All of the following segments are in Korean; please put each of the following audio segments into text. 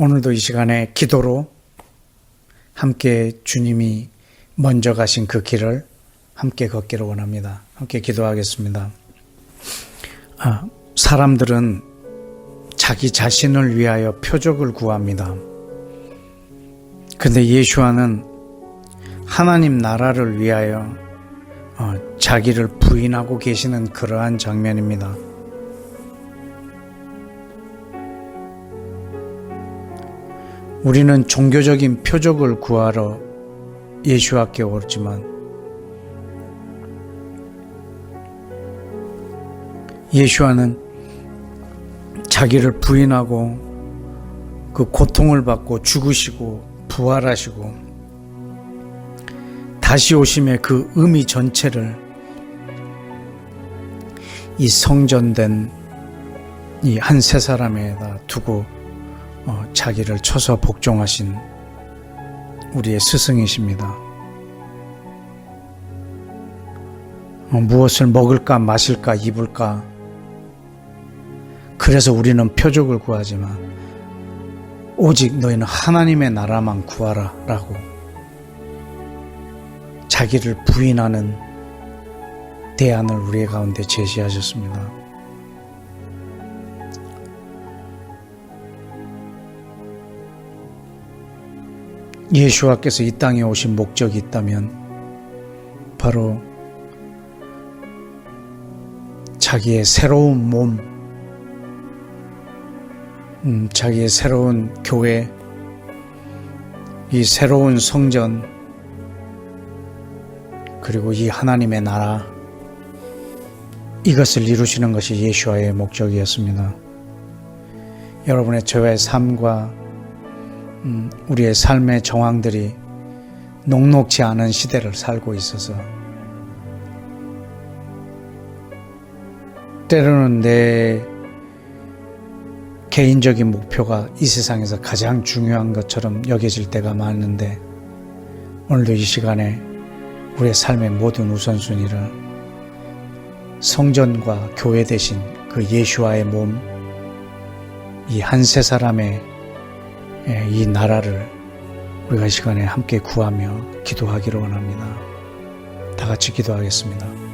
오늘도 이 시간에 기도로 함께 주님이 먼저 가신 그 길을 함께 걷기를 원합니다. 함께 기도하겠습니다. 아, 사람들은 자기 자신을 위하여 표적을 구합니다. 근데 예수와는 하나님 나라를 위하여 어, 자기를 부인하고 계시는 그러한 장면입니다. 우리는 종교적인 표적을 구하러 예수와께 오지만 예수와는 자기를 부인하고 그 고통을 받고 죽으시고 부활하시고 다시 오심의 그 의미 전체를 이 성전된 이 한 세 사람에다 두고 어, 자기를 쳐서 복종하신 우리의 스승이십니다. 어, 무엇을 먹을까 마실까 입을까 그래서 우리는 표적을 구하지만 오직 너희는 하나님의 나라만 구하라 라고 자기를 부인하는 대안을 우리 가운데 제시하셨습니다. 예수와께서 이 땅에 오신 목적이 있다면 바로 자기의 새로운 몸, 음, 자기의 새로운 교회, 이 새로운 성전, 그리고 이 하나님의 나라, 이것을 이루시는 것이 예수와의 목적이었습니다. 여러분의 저의 삶과 음, 우리의 삶의 정황들이 녹록지 않은 시대를 살고 있어서 때로는 내 개인적인 목표가 이 세상에서 가장 중요한 것처럼 여겨질 때가 많은데 오늘도 이 시간에 우리의 삶의 모든 우선순위를 성전과 교회 대신 그 예수와의 몸, 이 한 세 사람의 이 나라를 우리가 이 시간에 함께 구하며 기도하기를 원합니다. 다 같이 기도하겠습니다.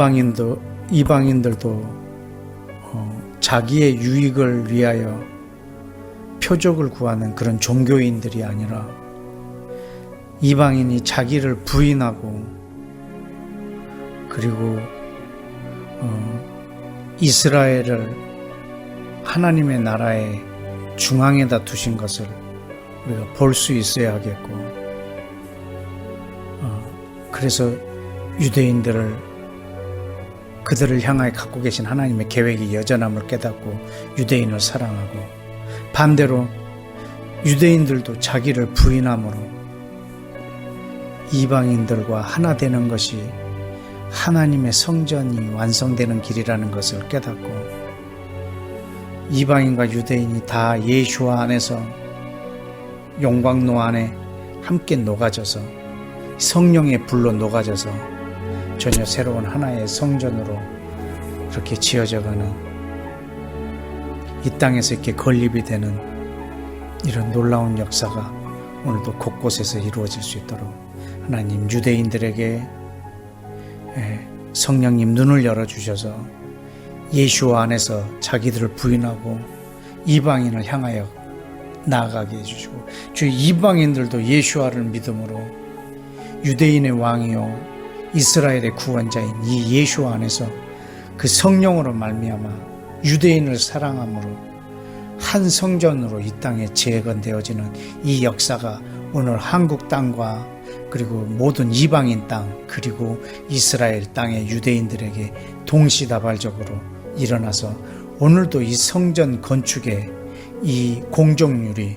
이방인도 이방인들도 어, 자기의 유익을 위하여 표적을 구하는 그런 종교인들이 아니라 이방인이 자기를 부인하고 그리고 어, 이스라엘을 하나님의 나라의 중앙에다 두신 것을 우리가 볼 수 있어야 하겠고 어, 그래서 유대인들을 그들을 향하여 갖고 계신 하나님의 계획이 여전함을 깨닫고 유대인을 사랑하고 반대로 유대인들도 자기를 부인함으로 이방인들과 하나 되는 것이 하나님의 성전이 완성되는 길이라는 것을 깨닫고 이방인과 유대인이 다 예수와 안에서 용광로 안에 함께 녹아져서 성령의 불로 녹아져서 전혀 새로운 하나의 성전으로 그렇게 지어져가는 이 땅에서 이렇게 건립이 되는 이런 놀라운 역사가 오늘도 곳곳에서 이루어질 수 있도록 하나님 유대인들에게 예, 성령님 눈을 열어주셔서 예수와 안에서 자기들을 부인하고 이방인을 향하여 나아가게 해주시고 주 이방인들도 예수와를 믿음으로 유대인의 왕이요 이스라엘의 구원자인 이 예수 안에서 그 성령으로 말미암아 유대인을 사랑함으로 한 성전으로 이 땅에 재건되어지는 이 역사가 오늘 한국 땅과 그리고 모든 이방인 땅 그리고 이스라엘 땅의 유대인들에게 동시다발적으로 일어나서 오늘도 이 성전 건축의 이 공정률이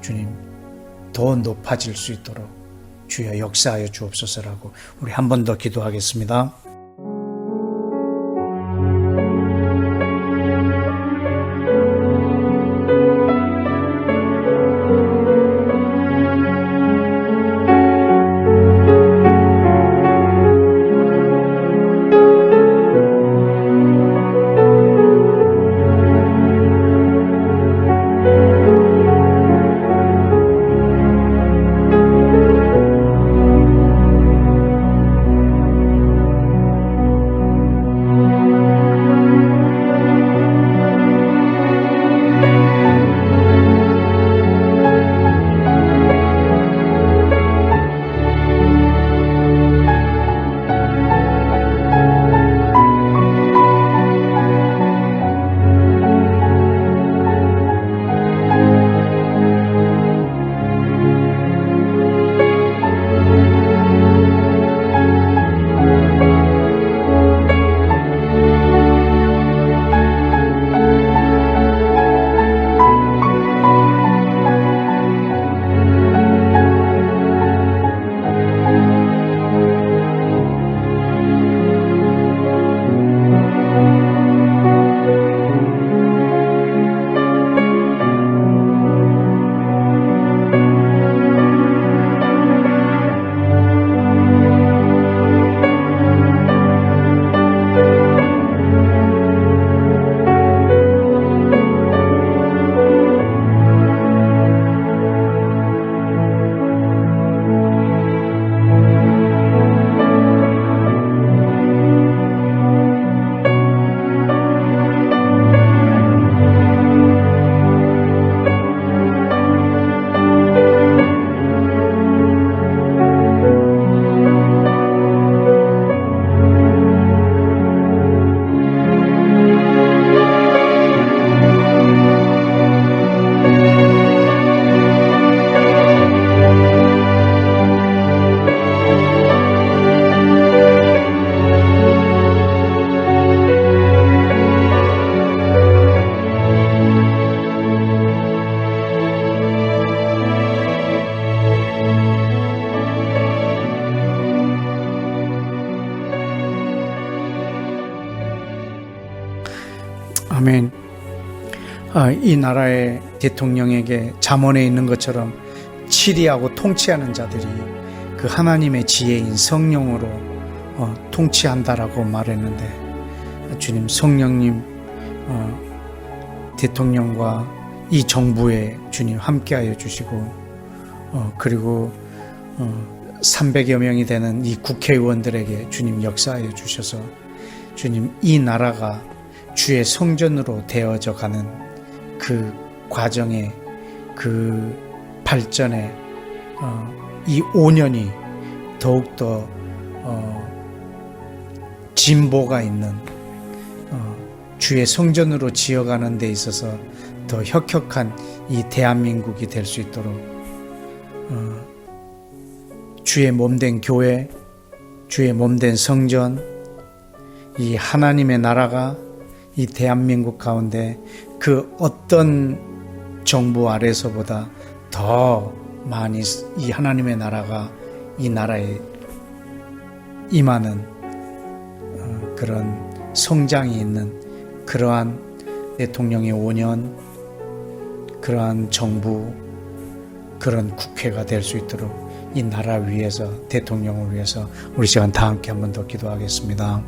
주님 더 높아질 수 있도록 주여 역사하여 주옵소서라고 우리 한 번 더 기도하겠습니다. 나라의 대통령에게 잠언에 있는 것처럼 치리하고 통치하는 자들이 그 하나님의 지혜인 성령으로 어, 통치한다라고 말했는데 주님 성령님 어, 대통령과 이 정부에 주님 함께하여 주시고 어, 그리고 어, 300여 명이 되는 이 국회의원들에게 주님 역사하여 주셔서 주님 이 나라가 주의 성전으로 되어져 가는 그 과정에 그 발전에 어, 이 5년이 더욱더 어, 진보가 있는 어, 주의 성전으로 지어가는 데 있어서 더 혁혁한 이 대한민국이 될 수 있도록 어, 주의 몸된 교회, 주의 몸된 성전, 이 하나님의 나라가 이 대한민국 가운데 그 어떤 정부 아래서보다 더 많이 이 하나님의 나라가 이 나라에 임하는 어, 그런 성장이 있는 그러한 대통령의 5년 그러한 정부 그런 국회가 될 수 있도록 이 나라 위해서 대통령을 위해서 우리 시간 다 함께 한 번 더 기도하겠습니다.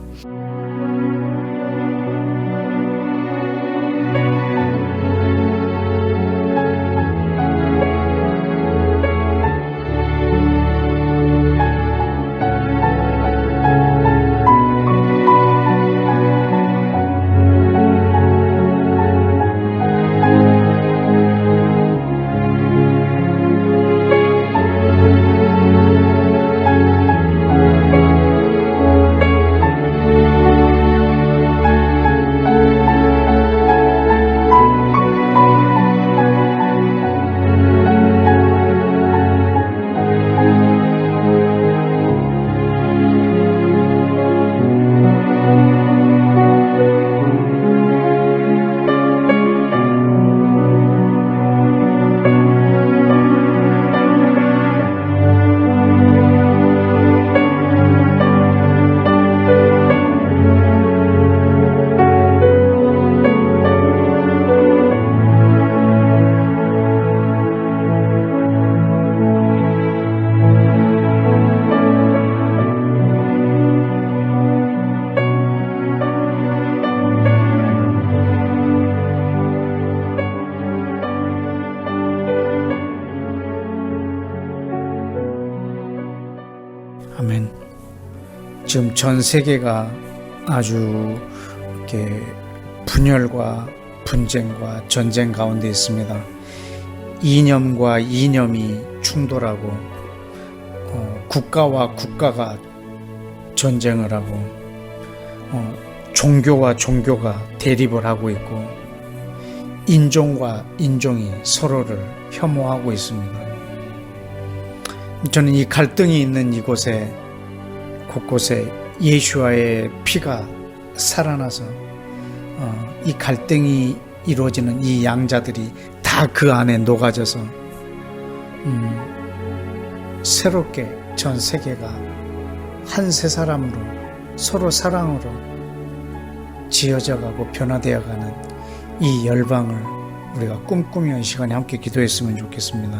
지금 전 세계가 아주 이렇게 분열과 분쟁과 전쟁 가운데 있습니다. 이념과 이념이 충돌하고 어, 국가와 국가가 전쟁을 하고 어, 종교와 종교가 대립을 하고 있고 인종과 인종이 서로를 혐오하고 있습니다. 저는 이 갈등이 있는 이곳에 곳곳에 예수와의 피가 살아나서 어, 이 갈등이 이루어지는 이 양자들이 다 그 안에 녹아져서 음, 새롭게 전 세계가 한 세 사람으로 서로 사랑으로 지어져가고 변화되어가는 이 열방을 우리가 꿈꾸며 이 시간에 함께 기도했으면 좋겠습니다.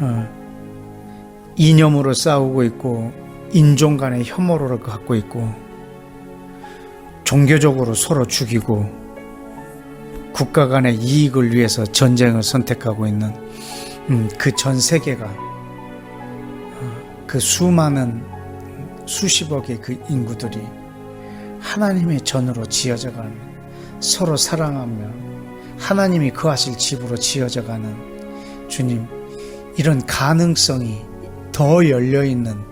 어, 이념으로 싸우고 있고 인종 간의 혐오를 갖고 있고 종교적으로 서로 죽이고 국가 간의 이익을 위해서 전쟁을 선택하고 있는 음, 그전 세계가 어, 그 수많은 수십억의 그 인구들이 하나님의 전으로 지어져 가는 서로 사랑하며 하나님이 거하실 집으로 지어져 가는 주님 이런 가능성이 더 열려 있는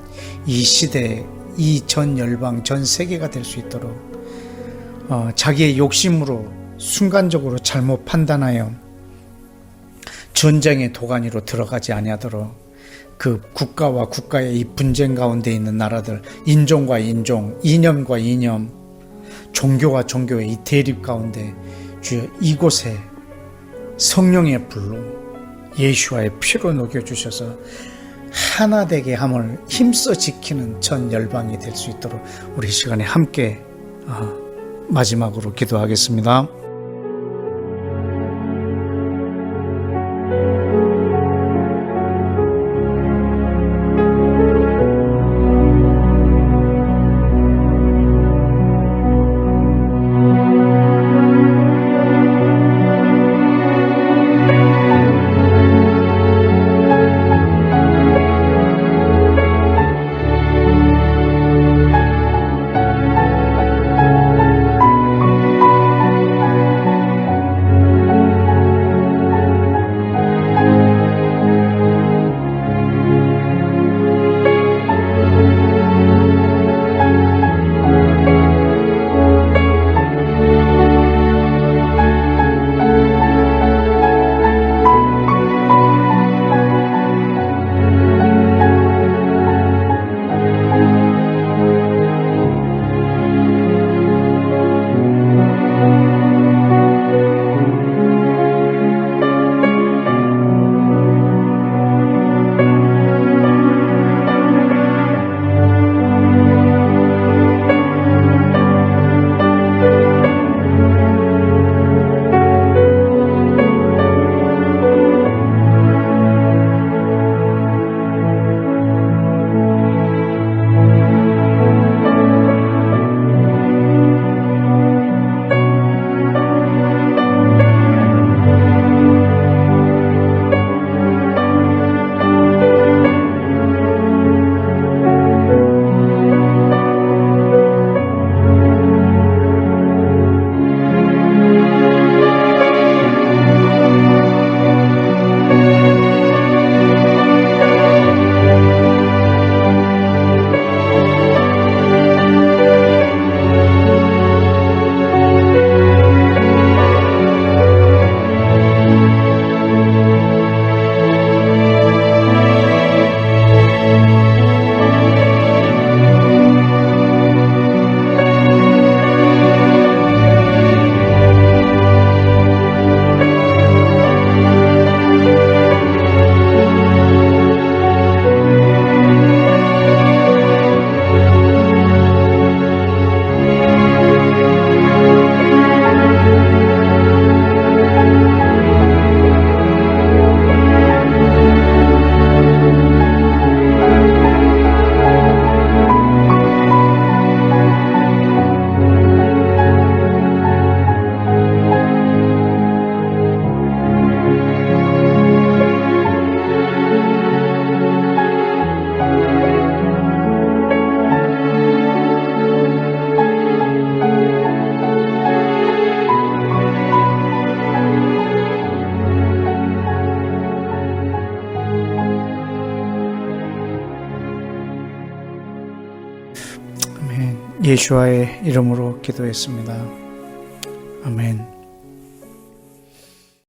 이 시대에 이전 열방 전 세계가 될 수 있도록 어, 자기의 욕심으로 순간적으로 잘못 판단하여 전쟁의 도가니로 들어가지 아니하도록 그 국가와 국가의 이 분쟁 가운데 있는 나라들 인종과 인종 이념과 이념 종교와 종교의 이 대립 가운데 주여 이곳에 성령의 불로 예수와의 피로 녹여 주셔서 하나 되게 함을 힘써 지키는 전 열방이 될 수 있도록 우리 시간에 함께 어, 마지막으로 기도하겠습니다. 예수와의 이름으로 기도했습니다. 아멘.